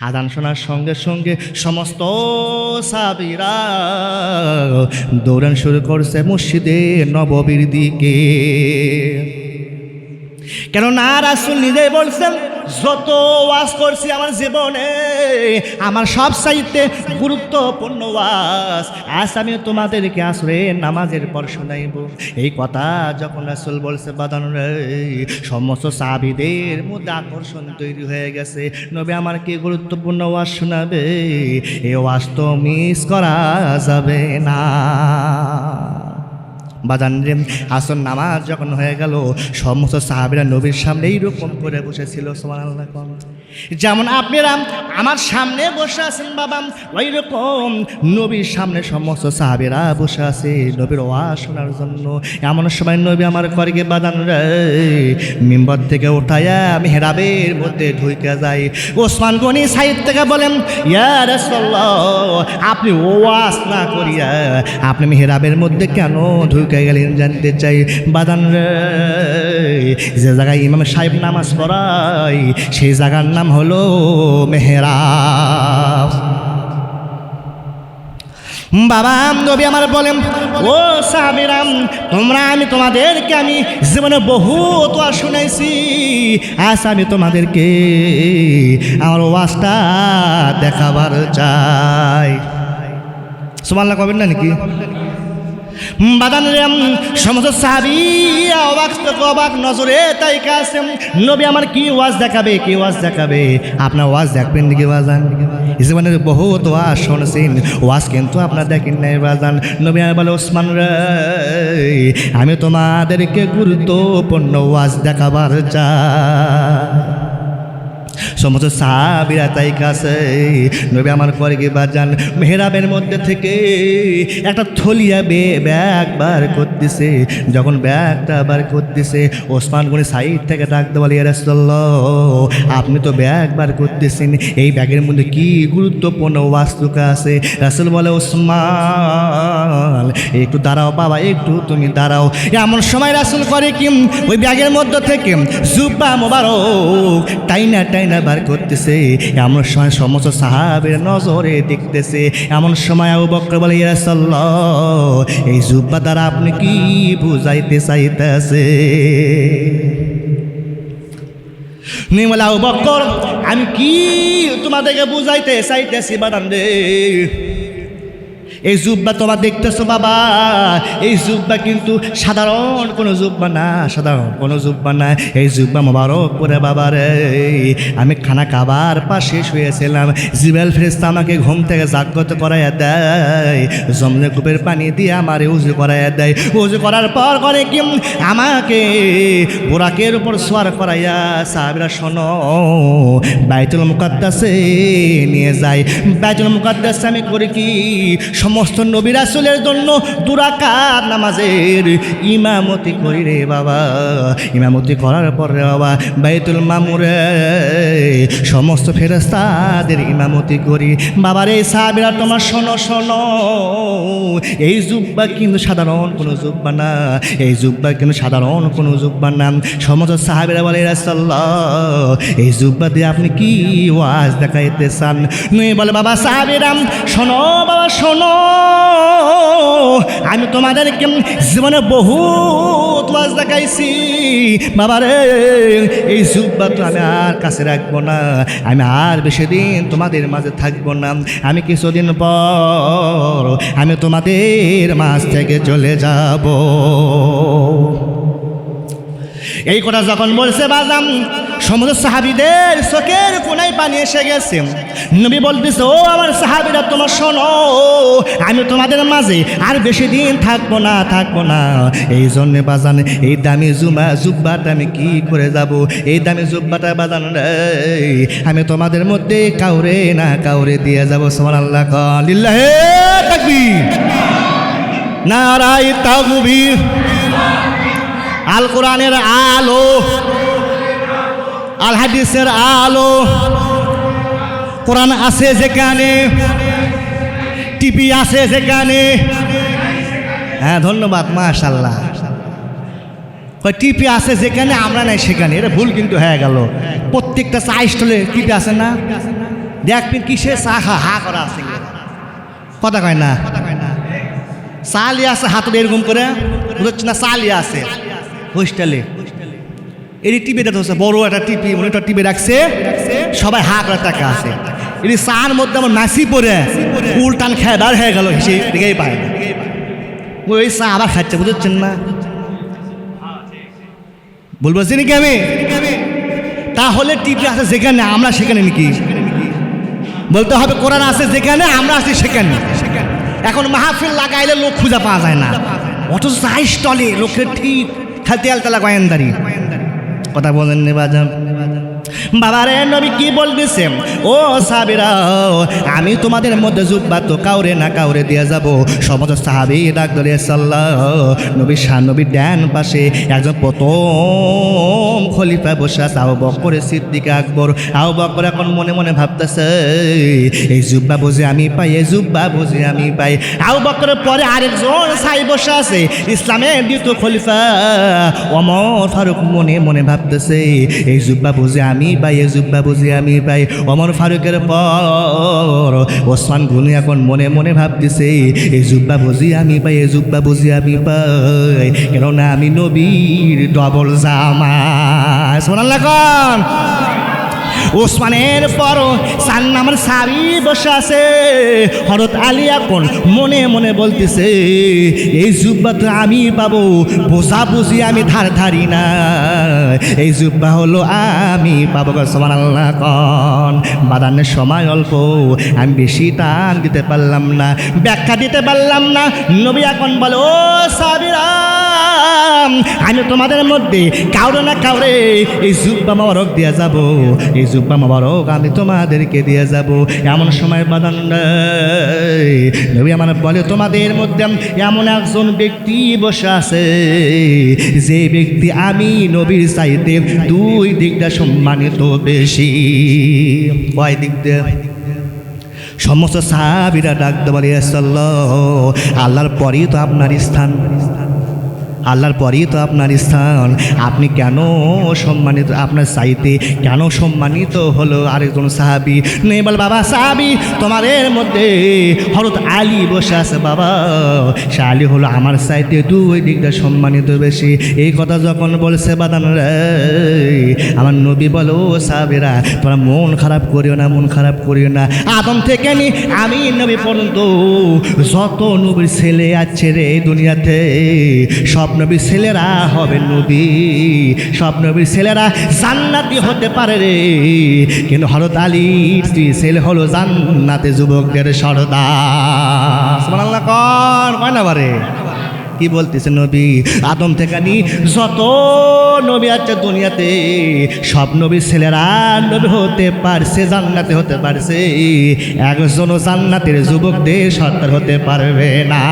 আদান শোনার সঙ্গে সঙ্গে সমস্ত সাবিরা দৌড়ান শুরু করছে মসজিদে নববীর দিকে। কেননা রাসুল নিজেই বলছেন যত ওয়াজ করছি আমার জীবনে, আমার সব সাহিত্যে গুরুত্বপূর্ণ ওয়াজ। আজ আমি তোমাদেরকে আসলে নামাজের পর শোনাইব। এই কথা যখন রাসুল বলছে, বাদান রে, সমস্ত সাবিদের মধ্যে আকর্ষণ তৈরি হয়ে গেছে। নবে আমার কি গুরুত্বপূর্ণ ওয়াজ শোনাবে? এ ওয়াজ তো মিস করা যাবে না। বাজান রে আসন নামাজ যখন হয়ে গেল, সমস্ত সাহাবিরা নবীর সামনে এইরকম করে বসেছিল সোমান আল্লাহ। যেমন আপনারা আমার সামনে বসে আছেন বাবা ওই রকম নবীর সামনে সমস্ত সাহাবেরা বসে আছে নবীর ওয়া শোনার জন্য। এমন সময় নবী আমার করকে বাদান রে, মিম্বর থেকে উঠাইয়া আমি হেরাবের মধ্যে ঢুকে যাই। ওসমান গনি সাইড থেকে বলেন, ইয়া রাসূলুল্লাহ, আপনি ওয়াজ না করিয়া আপনি মেহরাবের মধ্যে কেন ঢুকে গেলেন জানতে চাই? বাদান রে, যে জায়গায় ইমাম সাহেব নামাজ পড়াই সেই জায়গার নাম হলো মেহরাব। বাবা, নবী আমার বলেন, ও সাহাবিরাম, তোমরা আমি তোমাদেরকে আমি জীবনে বহু তোয়া শুনেছি আজ আমি তোমাদেরকে আমার ওয়াজটা দেখাবার চাই। সুমাল্লা কবেন না নাকি? বাদান সমস্ত সাহাবি অবাক অবাক নজরে তাই কাছে নবী, আমার কি ওয়াজ দেখাবে, কি ওয়াজ দেখাবে? আপনার ওয়াজ দেখবেন নাকি বাজান? জীবনের বহুত ওয়াজ শুনছেন, ওয়াজ কিন্তু আপনার দেখেন নাই বাজান। নবী আমার বলে, ওসমান রে, আমি তোমাদেরকে গুরুত্বপূর্ণ ওয়াজ দেখাবার চাই। সমস্ত সাহাবিরা তাই কাছে। নবী আমার পরে গিয়ে বাজান, মেহরাবের মধ্যে থেকে একটা থলিয়া বে, ব্যাগ বার করতেছে। যখন ব্যাগটা বার করতেছে, ওসমান গনি সাইড থেকে ডাকতে বলে রাসূলুল্লাহ, আপনি তো ব্যাগ বার করতেছেন। এই ব্যাগের মধ্যে কি গুরুত্বপূর্ণ বাস্তুকা আছে? রাসুল বলে, ওসমান, একটু দাঁড়াও বাবা, একটু তুমি দাঁড়াও। এমন সময় রাসুল করে কি? ওই ব্যাগের মধ্যে থেকে জুব্বা মোবারক টাইনা টাইনা বার করতেছে। এমন সময় সমস্ত সাহাবের নজরে দেখতেছে। এমন সময় আবু বক্র বলে ইয়াসাল্লাহ এই জুব্বা দ্বারা আপনি কি বুঝাইতে চাইতেছে? নিমলা বক্কর আমি কি তোমাদেরকে বুঝাইতে চাইতেছি বাদান রে? এই জুব্বা তোমার দেখতেছো বাবা। এই জুব্বা কিন্তু সাধারণ কোনো জুব্বা না, সাধারণ কোনো জুব্বা না। এই জুব্বা মোবারক করে বাবা রে। আমি খানা খাবার পাশে শুয়েছিলাম জিবেল ফেরেস্তা আমাকে ঘুম থেকে জাগ্রত করাইয়া দেয়। জমনে কূপের পানি দিয়ে আমারে উজু করাইয়া দেয়। উজু করার পর করে কি আমাকে বোরাকের উপর সোয়ার করাইয়া সাহাবিরা শোনো, বাইতুল মুকাদ্দাসে নিয়ে যায়। বাইতুল মুকাদ্দাসে আমি করি কি? সমস্ত নবী রাসূলের জন্য দুরাকাত নামাজের ইমামতি করি রে বাবা। ইমামতি করার পর রে বাবা, বাইতুল মামুরে সমস্ত ফেরেস্তাদের ইমামতি করি। বাবার এই সাহাবিরা, তোমার শোনো শোনো। এই জুব্বা কিন্তু সাধারণ কোনো জুব্বা না। এই জুব্বা কিন্তু সাধারণ কোনো জুব্বা না। সমস্ত সাহাবিরা বলে রাসাল্লাহ এই জুব্বা দিয়ে আপনি কি ওয়াজ দেখাইতে চান? নুই বলে, বাবা সাহাবিরাম শোনো, বাবা, শোনো। আমি তোমাদেরকে জীবনে বহু ওয়াজ দেখাইছি। বাবা রে এই জুব্বা তো আমি আর কাছে রাখব না। আমি আর বেশি দিন তোমাদের মাঝে থাকব না। আমি কিছুদিন পর আমি তোমাদের মাঝ থেকে চলে যাব। এই কথা যখন বলছে বাজাম সমস্ত সাহাবিদের চোখের কোনায় পানি এসে গেছে। নবী বলতেছে, ও আমার সাহাবিরা, তোমার শোনো, আমি তোমাদের মাঝে আর বেশি দিন থাকব না থাকব না। এই জন্য বাজান, এই দামি জুমা, জুব্বাটা আমি কি করে যাব? এই দামি জুব্বাটা বাজান আমি তোমাদের মধ্যে কাউরে না কাউরে দিয়ে যাব। সোমান আল্লাহ লিল্লাহে তাকবীর। নারাই তাগুবীর আল কোরআনের আলো আল হাদিসের আলো। কোরআন আছে যেখানে টিপি আছে যেখানে। হ্যাঁ ধন্যবাদ মাশাল্লাহ টিপি আছে যেখানে, আমরা নাই সেখানে। এটা ভুল কিন্তু হয়ে গেল। প্রত্যেকটা চা স্টলে টিপি আছে না? দেখবেন কিসে চা? খা হা করা আছে। কথা কয় না? চালি আছে হাতে এরকম করে? বুঝছে না চালি আছে। হোস্টেলে। এটি টিপে দেখতে বড় একটা টিপি, মনিটর টিপে রাখছে, সবাই হা করে টাকা আছে। এটি চার মধ্যে আমার নাচি পরে উল্টান খেয়ে বার হয়ে গেল সে দিকেই পায় না। ওই চা আবার খাচ্ছে, বুঝছেন না? বলব যে নাকি আমি? তাহলে টিপি আছে যেখানে, আমরা সেখানে নাকি? বলতে হবে, কোরআন আছে যেখানে, আমরা আছি সেখানে। এখন মাহফিল লাগাইলে লোক খুঁজে পাওয়া যায় না। অথচ চাই স্টলে, লোকের ঠিক খালি তালা গয়েন্দারি কথা বলেন নি বাজান। বাবারে নবী কি বলতেছে? ও সাবিরা আমি তোমাদের মধ্যে জুব্বা তো কাউরে না কাউরে দিয়ে যাব। সমস্ত সাহাবি ডাক সাল্লাহ, নবী শাহ, নবী ড্যান পাশে একজন প্রথম খলিফা বসে আছে আউ বকরে, সিদ্দিক, আকবর। আউ বকর এখন মনে মনে ভাবতেছে, এই জুব্বা বুঝে আমি পাই, এই জুব্বা বুঝে আমি পাই। আউ বকরের পরে আরেকজন সাই বসে আছে, ইসলামের দ্বিতীয় খলিফা, অমর ফারুক মনে মনে ভাবতেছে, এই জুব্বা বুঝে আমি পাই এজুব জুব্বা বুঝে আমি পাই। অমর ফারুকের পর ওসমান গুনি এখন মনে মনে ভাবতেছে এই জুব্বা বুঝি আমি পাই এই জুব্বা বুঝি আমি পাই। কেননা আমি নবীর ডবল জামা। শোনাল ওসমানের পর সান নামের সারি বসে আছে। হরত আলী এখন মনে মনে বলতেছে, এই জুব্বা তো আমি পাবো, বোঝা বুঝি আমি ধার ধারি না। এই জুব্বা হলো আমি পাবো সমান আল্লাহ কন। বাদানের সময় অল্প, আমি বেশি টান দিতে পারলাম না, ব্যাখ্যা দিতে পারলাম না। নবী এখন বলো, ও সাবিরা, আমি তোমাদের মধ্যে কাউরে না কাউরে এই জুব্বা মাবারক দিয়ে যাব, এই জুব্বা মাবারক, আমি তোমাদেরকে দিয়ে যাব। এমন সময় বাদান। নবী আমার বলে, তোমাদের মধ্যে এমন একজন ব্যক্তি বসে আছে, যে ব্যক্তি আমি নবীর চাইতে দুই দিকটা সম্মানিত বেশি। কয় দিক দিয়ে? সমস্ত সাহাবিরা ডাকতে পারি আল্লাহর পরেই তো আপনার স্থান। আল্লাহর পরেই তো আপনার স্থান। আপনি কেন সম্মানিত, আপনার চাইতে কেন সম্মানিত হলো আরেকজন সাহাবি? নেই বল, বাবা, সাহাবি তোমার এর মধ্যে হরত আলী বসে আছে, বাবা। সে আলী হলো আমার চাইতে দুই দিকটা সম্মানিত বেশি। এই কথা যখন বলছে, বাদান রে, আমার নবী বলো সাহাবিরা, তোমরা মন খারাপ করিও না, মন খারাপ করিও না। আদম থেকে নি, আমি নবী পর্যন্ত যত নবীর ছেলে আছে রে দুনিয়াতে, সব নবীর ছেলেরা হবে নবী। সব নবীর ছেলেরা জান্নাতি হতে পারে রে। কিন্তু হরত আলীর স্ত্রী ছেলে হলো জান্নাতে যুবকদের সরদা কর, কয় না বারে কি বলতেছে নবী? আদম থেকে নি যত নবী আছে দুনিয়াতে সব নবীর ছেলেরা নবী হতে পারছে, জান্নাতে হতে পারছে। একজনও জান্নাতের যুবকদের সর্দার হতে পারবে না।